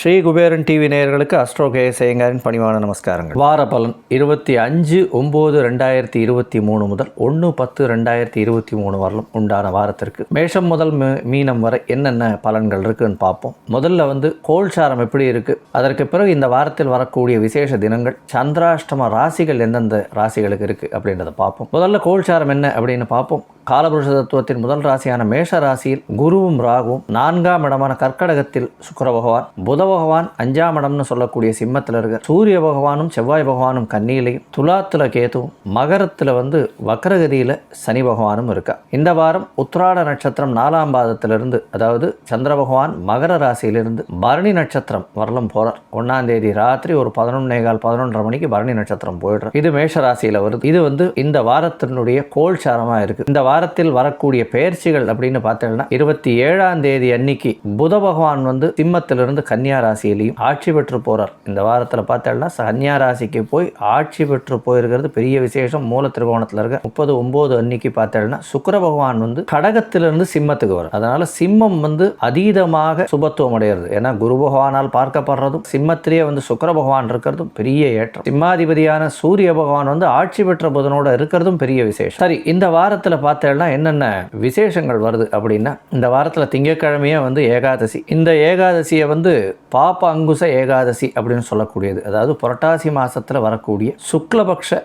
Sri Kuberan TV நேயர்களுக்கு astro கேசயங்காரின் பணிவான நமஸ்காரங்கள். வார பலன் இருபத்தி அஞ்சு ஒம்பது ரெண்டாயிரத்தி இருபத்தி மூணு முதல் ஒன்று பத்து ரெண்டாயிரத்தி இருபத்தி மூணு வரலும் உண்டான வாரத்திற்கு மேஷம் முதல் மீ- மீனம் வரை என்னென்ன பலன்கள் இருக்குன்னு பார்ப்போம். முதல்ல வந்து கோல்சாரம் எப்படி இருக்கு? அதற்கு பிறகு இந்த வாரத்தில் வரக்கூடிய விசேஷ தினங்கள் சந்திராஷ்டம ராசிகள் எந்தெந்த ராசிகளுக்கு இருக்கு அப்படின்றத பார்ப்போம். முதல்ல கோல்சாரம் என்ன அப்படின்னு பார்ப்போம். காலபுருஷ தத்துவத்தின் முதல் ராசியான மேஷ ராசியில் குருவும் ராகுவும் நான்காம் இடமான கர்க்கடகத்தில் சுக்கர பகவான் புத பகவான் அஞ்சாம் இடம்னு சொல்லக்கூடிய சிம்மத்தில் இருக்க சூரிய பகவானும் செவ்வாய் பகவானும் கன்னியிலையும் துலாத்துல கேதுவும் மகரத்தில் வந்து வக்ரகதியில் சனி பகவானும் இருக்கா. இந்த வாரம் உத்ராட நட்சத்திரம் நாலாம் பாதத்திலிருந்து அதாவது சந்திர பகவான் மகர ராசியிலிருந்து பரணி நட்சத்திரம் வரலும் போறார். ஒன்னாம் தேதி ராத்திரி ஒரு பதினொன்னே கால் பதினொன்றரை மணிக்கு பரணி நட்சத்திரம் போயிடுறோம் இது மேஷ ராசியில் வருது. இது வந்து இந்த வாரத்தினுடைய கோல்சாரமாக இருக்கு. இந்த வாரத்தில் வரக்கூடிய பெயர்ச்சிகள் அப்படின்னு பார்த்தீங்கன்னா இருபத்தி ஏழாம் தேதி அன்னைக்கு புத பகவான் வந்து சிம்மத்திலிருந்து கன்னியா ராசியிலையும் ஆட்சி பெற்று போறார். இந்த வாரத்தில் பார்த்தோம்னா கன்னியா ராசிக்கு போய் ஆட்சி பெற்று போயிருக்கிறது பெரிய விசேஷம். மூல திருகோணத்தில் இருக்க முப்பது ஒன்பது அன்னைக்கு பார்த்தோம்னா சுக்கர பகவான் வந்து கடகத்திலிருந்து சிம்மத்துக்கு வரும் அதனால சிம்மம் வந்து அதீதமாக சுபத்துவம் அடைகிறது ஏன்னா குரு பகவானால் பார்க்கப்படுறதும் சிம்மத்திலேயே வந்து சுக்கர பகவான் இருக்கிறதும் பெரிய ஏற்றம். சிம்மாதிபதியான சூரிய பகவான் வந்து ஆட்சி பெற்ற புதனோட இருக்கிறதும் பெரிய விசேஷம். சரி இந்த வாரத்தில் பார்த்தேன்னா என்னென்ன விசேஷங்கள் வருது அப்படின்னா இந்த வாரத்தில் திங்கட்கிழமையே வந்து ஏகாதசி. இந்த ஏகாதசியை வந்து பாப்ப அங்குச ஏகாதசி அப்படின்னு சொல்லக்கூடியது. அதாவது புரட்டாசி மாதத்தில் வரக்கூடிய சுக்லபக்ஷ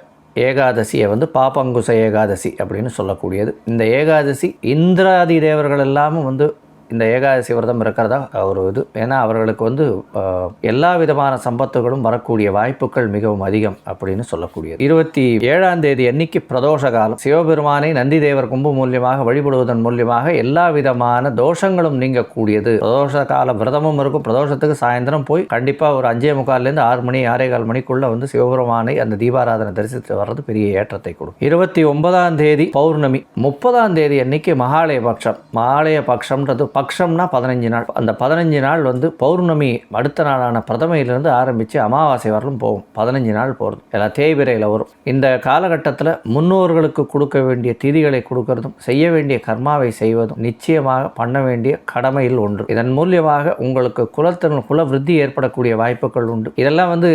ஏகாதசியை வந்து பாப்பங்குச ஏகாதசி அப்படின்னு சொல்லக்கூடியது. இந்த ஏகாதசி இந்திராதி தேவர்கள் எல்லாமும் வந்து இந்த ஏகாதசி விரதம் இருக்கிறதா? ஒரு இது. ஏன்னா அவர்களுக்கு வந்து எல்லா விதமான சம்பத்துகளும் வரக்கூடிய வாய்ப்புகள் மிகவும் அதிகம் அப்படின்னு சொல்லக்கூடியது. இருபத்தி ஏழாம் தேதி அன்னைக்கு பிரதோஷ காலம். சிவபெருமானை நந்தி தேவர் கும்பு மூலியமாக வழிபடுவதன் மூலியமாக எல்லா விதமான தோஷங்களும் நீங்கக்கூடியது. பிரதோஷ கால விரதமும் இருக்கும். பிரதோஷத்துக்கு சாயந்தரம் போய் கண்டிப்பாக ஒரு அஞ்சே முக்கால்லேருந்து ஆறு மணி ஆறே கால் மணிக்குள்ள வந்து சிவபெருமானை அந்த தீபாராதனை தரிசித்து வர்றது பெரிய ஏற்றத்தை கொடுக்கும். இருபத்தி ஒன்பதாம் தேதி பௌர்ணமி. முப்பதாம் தேதி அன்னைக்கு மகாலய பட்சம் மகாலய பட்சம்ன்றது பக்ஷம்னா பதினஞ்சு நாள். அந்த பதினஞ்சு நாள் வந்து பௌர்ணமி அடுத்த நாளான பிரதமையிலிருந்து ஆரம்பித்து அமாவாசை வரலும் போகும். பதினஞ்சு நாள் போகிறது எல்லாம் தேய்பிரையில் வரும். இந்த காலகட்டத்தில் முன்னோர்களுக்கு கொடுக்க வேண்டிய திதிகளை கொடுக்கறதும் செய்ய வேண்டிய கர்மாவை செய்வதும் நிச்சயமாக பண்ண வேண்டிய கடமையில் ஒன்று. இதன் மூலியமாக உங்களுக்கு குலத்தின் குல விருத்தி ஏற்படக்கூடிய வாய்ப்புகள் உண்டு. இதெல்லாம் வந்து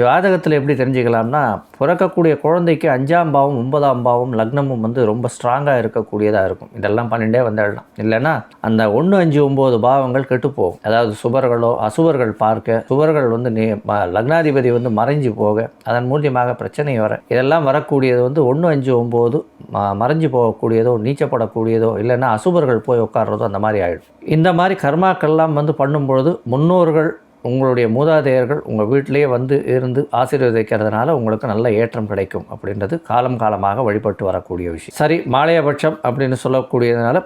ஜாதகத்தில் எப்படி தெரிஞ்சுக்கலாம்னா பிறக்கக்கூடிய குழந்தைக்கு அஞ்சாம் பாவம் ஒன்பதாம் பாவம் லக்னமும் வந்து ரொம்ப ஸ்ட்ராங்காக இருக்கக்கூடியதாக இருக்கும். இதெல்லாம் பண்ணிட்டே வந்துடலாம் இல்லைன்னா அந்த ஒன்று அஞ்சு ஒம்பது பாவங்கள் கெட்டுப்போகும். அதாவது சுபர்களோ அசுபர்கள் பார்க்க சுபர்கள் வந்து நே லக்னாதிபதி வந்து மறைஞ்சு போக அதன் மூலியமாக பிரச்சனை வர இதெல்லாம் வரக்கூடியது வந்து ஒன்று அஞ்சு ஒம்பது ம மறைஞ்சு போகக்கூடியதோ நீச்சப்படக்கூடியதோ இல்லைன்னா அசுபர்கள் போய் உட்கார்றதோ அந்த மாதிரி ஆகிடும் இந்த மாதிரி கர்மாக்கள்லாம் வந்து பண்ணும்பொழுது முன்னோர்கள் உங்களுடைய மூதாதையர்கள் உங்கள் வீட்டிலேயே வந்து இருந்து ஆசீர்வதிக்கிறதுனால உங்களுக்கு நல்ல ஏற்றம் கிடைக்கும் அப்படின்றது காலம் காலமாக வழிபட்டு வரக்கூடிய விஷயம். சரி மாலையபட்சம் அப்படின்னு சொல்லக்கூடியதுனால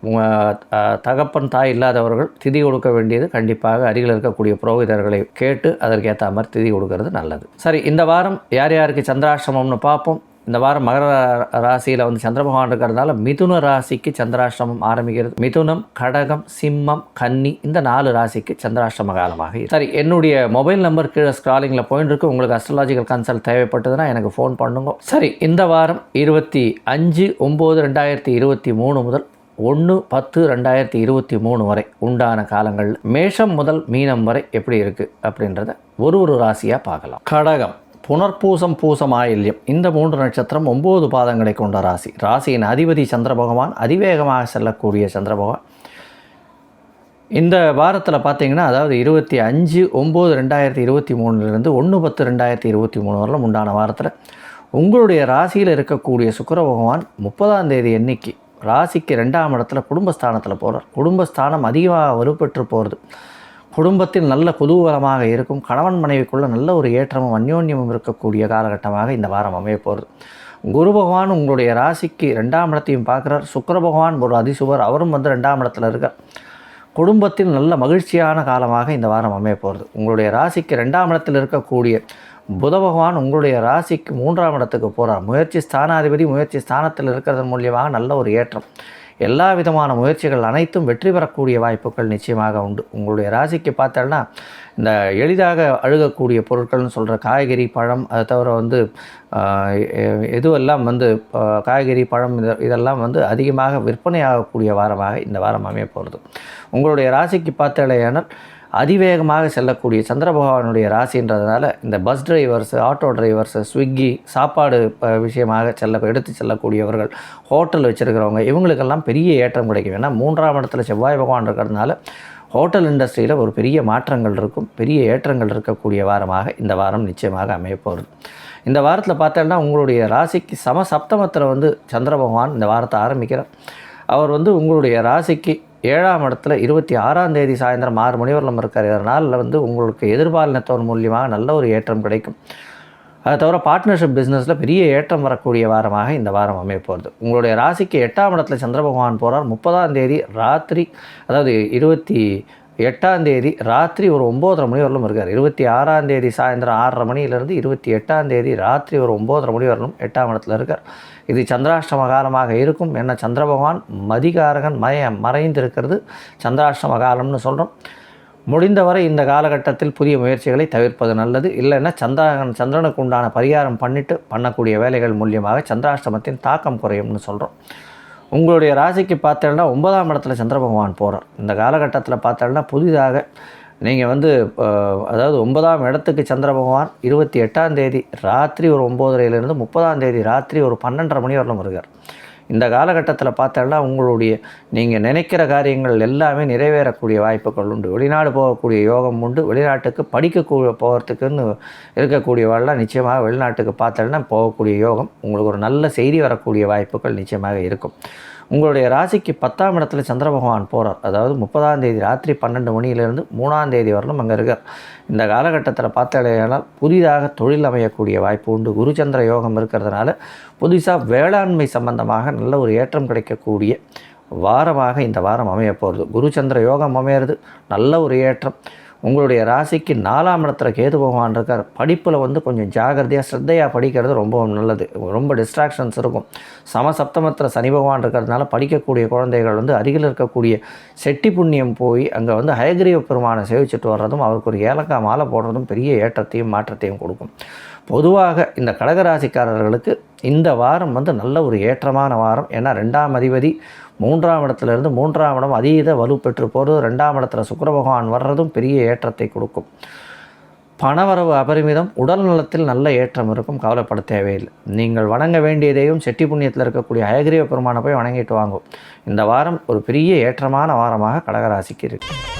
தகப்பன் தாய் இல்லாதவர்கள் திதி கொடுக்க வேண்டியது கண்டிப்பாக அருகில் இருக்கக்கூடிய புரோகிதர்களை கேட்டு அதற்கேற்ற மாதிரி திதி கொடுக்கறது நல்லது. சரி இந்த வாரம் யார் யாருக்கு சந்திராசிரமம்னு பார்ப்போம். இந்த வாரம் மகர ராசியில் வந்து சந்திர பகவான் இருக்கிறதுனால மிதுன ராசிக்கு சந்திராஷ்டமம் ஆரம்பிக்கிறது. மிதுனம் கடகம் சிம்மம் கன்னி இந்த நாலு ராசிக்கு சந்திராஷ்டம காலமாக சரி என்னுடைய மொபைல் நம்பர் கீழே ஸ்க்ராலிங்கில் போயிட்டு இருக்கு. உங்களுக்கு அஸ்ட்ராலாஜிக்கல் கன்சல்ட் தேவைப்பட்டதுன்னா எனக்கு ஃபோன் பண்ணுங்க. சரி இந்த வாரம் இருபத்தி அஞ்சு ஒம்பது ரெண்டாயிரத்தி இருபத்தி மூணு முதல் ஒன்று பத்து ரெண்டாயிரத்தி இருபத்தி மூணு வரை உண்டான காலங்கள் மேஷம் முதல் மீனம் வரை எப்படி இருக்குது அப்படின்றத ஒரு ஒரு ராசியாக பார்க்கலாம். கடகம். புனர்பூசம் பூசம் ஆயில்யம். இந்த மூன்று நட்சத்திரம் ஒம்பது பாதங்களை கொண்ட ராசி. ராசியின் அதிபதி சந்திர பகவான் அதிவேகமாக செல்லக்கூடிய சந்திர பகவான். இந்த வாரத்தில் பார்த்தீங்கன்னா அதாவது இருபத்தி அஞ்சு ஒம்பது ரெண்டாயிரத்தி இருபத்தி மூணுலேருந்து ஒன்று பத்து ரெண்டாயிரத்தி இருபத்தி மூணு வரலும் உண்டான வாரத்தில் உங்களுடைய ராசியில் இருக்கக்கூடிய சுக்கர பகவான் முப்பதாம் தேதி எண்ணிக்கை ராசிக்கு ரெண்டாம் இடத்துல குடும்பஸ்தானத்தில் போகிறார் குடும்பஸ்தானம் அதிகமாக வலுப்பெற்று போகிறது குடும்பத்தில் நல்ல குதூகலமாக இருக்கும் கணவன் மனைவிக்குள்ள நல்ல ஒரு ஏற்றமும் அந்யோன்யமும் இருக்கக்கூடிய காலகட்டமாக இந்த வாரம் அமைய போகிறது குரு பகவான் உங்களுடைய ராசிக்கு ரெண்டாம் இடத்தையும் பார்க்குறார். சுக்கர பகவான் ஒரு அதிசுவர் அவரும் வந்து ரெண்டாம் இடத்துல இருக்கார். குடும்பத்தில் நல்ல மகிழ்ச்சியான காலமாக இந்த வாரம் அமைய போகிறது உங்களுடைய ராசிக்கு ரெண்டாம் இடத்தில் இருக்கக்கூடிய புத பகவான் உங்களுடைய ராசிக்கு மூன்றாம் இடத்துக்கு போகிறார் முயற்சி ஸ்தானாதிபதி முயற்சி ஸ்தானத்தில் இருக்கிறதன் மூலியமாக நல்ல ஒரு ஏற்றம். எல்லா விதமான முயற்சிகள் அனைத்தும் வெற்றி பெறக்கூடிய வாய்ப்புகள் நிச்சயமாக உண்டு. உங்களுடைய ராசிக்கு பார்த்தோன்னா இந்த எளிதாக அழுகக்கூடிய பொருட்கள்னு சொல்கிற காய்கறி பழம் அதை தவிர வந்து எதுவெல்லாம் வந்து காய்கறி பழம் இதெல்லாம் வந்து அதிகமாக விற்பனையாகக்கூடிய வாரமாக இந்த வாரம் அமைய போகிறது. உங்களுடைய ராசிக்கு பார்த்தலையானால் அதிவேகமாக செல்லக்கூடிய சந்திர பகவானுடைய ராசின்றதுனால இந்த bus drivers auto drivers Swiggy சாப்பாடு விஷயமாக செல்ல எடுத்து செல்லக்கூடியவர்கள் ஹோட்டல் வச்சுருக்கிறவங்க இவங்களுக்கெல்லாம் பெரிய ஏற்றம் கிடைக்கும். ஏன்னா மூன்றாம் இடத்துல செவ்வாய் பகவான் இருக்கிறதுனால ஹோட்டல் இண்டஸ்ட்ரியில் ஒரு பெரிய மாற்றங்கள் இருக்கும் பெரிய ஏற்றங்கள் இருக்கக்கூடிய வாரமாக இந்த வாரம் நிச்சயமாக அமையப்போகிறது இந்த வாரத்தில் பார்த்தோம்னா உங்களுடைய ராசிக்கு சம சப்தமத்தில் வந்து சந்திர பகவான் இந்த வாரத்தை ஆரம்பிக்கிறார். அவர் வந்து உங்களுடைய ராசிக்கு ஏழாம் இடத்துல இருபத்தி ஆறாம் தேதி சாயந்தரம் ஆறு மணி வரலும் இருக்கார். இதனால் வந்து உங்களுக்கு எதிர்பாலினத்தோர் மூலியமாக நல்ல ஒரு ஏற்றம் கிடைக்கும். அதை தவிர பார்ட்னர்ஷிப் பிஸ்னஸில் பெரிய ஏற்றம் வரக்கூடிய வாரமாக இந்த வாரம் அமையப்போகிறது உங்களுடைய ராசிக்கு எட்டாம் இடத்துல சந்திர பகவான் போகிறார் முப்பதாம் தேதி ராத்திரி அதாவது இருபத்தி எட்டாந்தேதி ராத்திரி ஒரு ஒம்போதரை மணி வரலும் இருக்கார். இருபத்தி ஆறாந்தேதி சாயந்தரம் ஆறரை மணியிலிருந்து இருபத்தி எட்டாந்தேதி ராத்திரி ஒரு ஒம்போதரை மணி வரலும் எட்டாம் இடத்துல இருக்கார். இது சந்திராஷ்டம காலமாக இருக்கும். என்ன? சந்திர பகவான் மதிகாரகன் மய மறைந்திருக்கிறது. சந்திராஷ்டம காலம்னு சொல்கிறோம் முடிந்தவரை இந்த காலகட்டத்தில் புதிய முயற்சிகளை தவிர்ப்பது நல்லது. இல்லைன்னா சந்திரன் சந்திரனுக்கு உண்டான பரிகாரம் பண்ணிட்டு பண்ணக்கூடிய வேலைகள் மூலியமாக சந்திராஷ்டமத்தின் தாக்கம் குறையும்னு சொல்கிறோம் உங்களுடைய ராசிக்கு பார்த்தேன்னா ஒன்பதாம் இடத்துல சந்திர பகவான் போகிறார் இந்த காலகட்டத்தில் பார்த்தேன்னா புதிதாக நீங்கள் வந்து அதாவது ஒன்பதாம் இடத்துக்கு சந்திர பகவான் இருபத்தி எட்டாம் தேதி ராத்திரி ஒரு ஒம்போதரையிலேருந்து முப்பதாம் தேதி ராத்திரி ஒரு பன்னெண்டரை மணி வரலும் வருகிறார். இந்த காலகட்டத்தில் பார்த்தோன்னா உங்களுடைய நீங்கள் நினைக்கிற காரியங்கள் எல்லாமே நிறைவேறக்கூடிய வாய்ப்புகள் உண்டு. வெளிநாடு போகக்கூடிய யோகம் உண்டு. வெளிநாட்டுக்கு படிக்கக்கூடிய போகிறதுக்குன்னு இருக்கக்கூடியவாள்லாம் நிச்சயமாக வெளிநாட்டுக்கு பார்த்தோன்னா போகக்கூடிய யோகம் உங்களுக்கு ஒரு நல்ல செய்தி வரக்கூடிய வாய்ப்புகள் நிச்சயமாக இருக்கும். உங்களுடைய ராசிக்கு பத்தாம் இடத்துல சந்திர பகவான் போகிறார் அதாவது முப்பதாம் தேதி ராத்திரி பன்னெண்டு மணியிலிருந்து மூணாம் தேதி வரலும் அங்கே இருக்கார். இந்த காலகட்டத்தில் பார்த்தாலேயானால் புதிதாக தொழில் அமையக்கூடிய வாய்ப்பு உண்டு. குருச்சந்திர யோகம் இருக்கிறதுனால புதுசாக வேளாண்மை சம்பந்தமாக நல்ல ஒரு ஏற்றம் கிடைக்கக்கூடிய வாரமாக இந்த வாரம் அமைய போகிறது குருச்சந்திர யோகம் அமையிறது நல்ல ஒரு ஏற்றம். உங்களுடைய ராசிக்கு நாலாம் இடத்துல கேது பகவான் இருக்கார். படிப்பில் வந்து கொஞ்சம் ஜாகிரதையாக ஸ்ரத்தையாக படிக்கிறது ரொம்ப நல்லது. ரொம்ப டிஸ்ட்ராக்ஷன்ஸ் இருக்கும். சமசப்தமத்தில் சனி பகவான் இருக்கிறதுனால படிக்கக்கூடிய குழந்தைகள் வந்து அருகில் இருக்கக்கூடிய செட்டி புண்ணியம் போய் அங்கே வந்து ஹயகிரீவ பெருமானை சேவிச்சுட்டு வர்றதும் அவருக்கு ஒரு ஏலக்காய் மாலை போடுறதும் பெரிய ஏற்றத்தையும் மாற்றத்தையும் கொடுக்கும். பொதுவாக இந்த கடகராசிக்காரர்களுக்கு இந்த வாரம் வந்து நல்ல ஒரு ஏற்றமான வாரம். ஏன்னா ரெண்டாம் அதிபதி மூன்றாம் இடத்துலேருந்து மூன்றாம் இடம் அதீத வலு பெற்று போகிறது ரெண்டாம் இடத்துல சுக்கர பகவான் வர்றதும் பெரிய ஏற்றத்தை கொடுக்கும். பணவரவு அபரிமிதம் உடல் நலத்தில் நல்ல ஏற்றம் இருக்கும் கவலைப்பட தேவையில்லை. நீங்கள் வணங்க வேண்டியதையும் செட்டி புண்ணியத்தில் இருக்கக்கூடிய அயகிரிய பெருமானை போய் வணங்கிட்டு வாங்கும் இந்த வாரம் ஒரு பெரிய ஏற்றமான வாரமாக கடகராசிக்கு இருக்குது